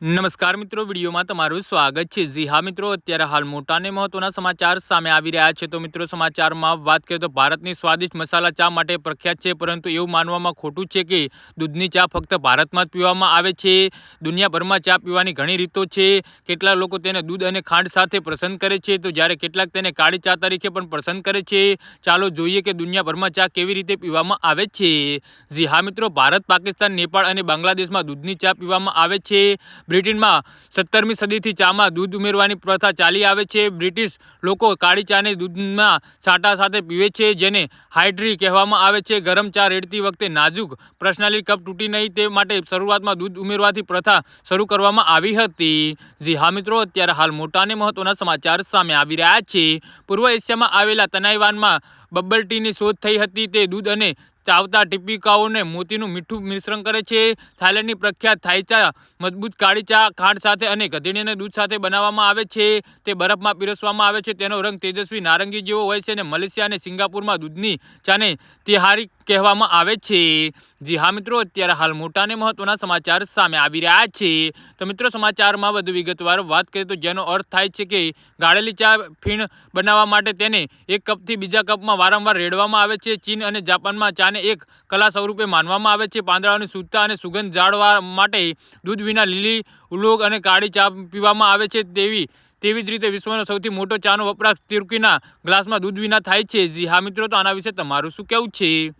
નમસ્કાર મિત્રો, વિડીયોમાં તમારું સ્વાગત છે. જી હા મિત્રો, અત્યારે હાલ મોટા અને મહત્વના સમાચાર સામે આવી રહ્યા છે. તો મિત્રો, સમાચારમાં વાત કરીએ તો ભારતની સ્વાદિષ્ટ મસાલા ચા માટે પ્રખ્યાત છે, પરંતુ એવું માનવામાં ખોટું છે કે દૂધની ચા ફક્ત ભારતમાં જ પીવામાં આવે છે. દુનિયાભરમાં ચા પીવાની ઘણી રીતો છે. કેટલાક લોકો તેને દૂધ અને ખાંડ સાથે પસંદ કરે છે. તો જ્યારે કેટલાક તેને કાળી ચા તરીકે પણ પસંદ કરે છે. ચાલો જોઈએ કે દુનિયાભરમાં ચા કેવી રીતે પીવામાં આવે છે. જી હા મિત્રો, ભારત, પાકિસ્તાન, નેપાળ અને બાંગ્લાદેશમાં દૂધની ચા પીવામાં આવે છે. બ્રિટનમાં સત્તરમી સદીથી ચામાં દૂધ ઉમેરવાની પ્રથા ચાલી આવે છે. બ્રિટિશ લોકો કાળી ચાને દૂધમાં છાંટા સાથે પીવે છે, જેને હાઇડ્રી કહેવામાં આવે છે. ગરમ ચા રેડતી વખતે નાજુક પર્સનાલી કપ તૂટી નહીં, તે માટે શરૂઆતમાં દૂધ ઉમેરવાથી પ્રથા શરૂ કરવામાં આવી હતી. જી હા મિત્રો, અત્યારે હાલ મોટા અને મહત્વના સમાચાર સામે આવી રહ્યા છે. પૂર્વ એશિયામાં આવેલા તનાઈવાનમાં બબ્બલ ટીની શોધ થઈ હતી. તે દૂધ અને ચાવતા ટીપિકાઓને મોતીનું મીઠું મિશ્રણ કરે છે. થાઇલેન્ડની પ્રખ્યાત થાઈ ચા, મજબૂત કાળી ચા, ખાંડ સાથે અને ગધેડીના દૂધ સાથે બનાવવામાં આવે છે. તે બરફમાં પીરસવામાં આવે છે. તેનો રંગ તેજસ્વી નારંગી જેવો હોય છે અને મલેશિયા અને સિંગાપુરમાં દૂધની ચાને તિહારી કહેવામાં આવે છે. જી હા મિત્રો, અત્યારે હાલ મોટા અને મહત્વના સમાચાર સામે આવી રહ્યા છે. તો મિત્રો, સમાચારમાં વધુ વિગતવાર વાત કરીએ તો જેનો અર્થ થાય છે કે ગાળેલી ચા ફીણ બનાવવા માટે તેને એક કપથી બીજા કપમાં વારંવાર રેડવામાં આવે છે. ચીન અને જાપાનમાં ચાને એક કલા સ્વરૂપે માનવામાં આવે છે. પાંદડાઓની શુદ્ધતા અને સુગંધ જાળવા માટે દૂધ વિના લીલી ઉલોગ અને કાળી ચા પીવામાં આવે છે. તેવી તેવી જ રીતે વિશ્વનો સૌથી મોટો ચાનો વપરાશ તુર્કીના ગ્લાસમાં દૂધ વિના થાય છે. જી હા મિત્રો, તો આના વિશે તમારું શું કહેવું છે?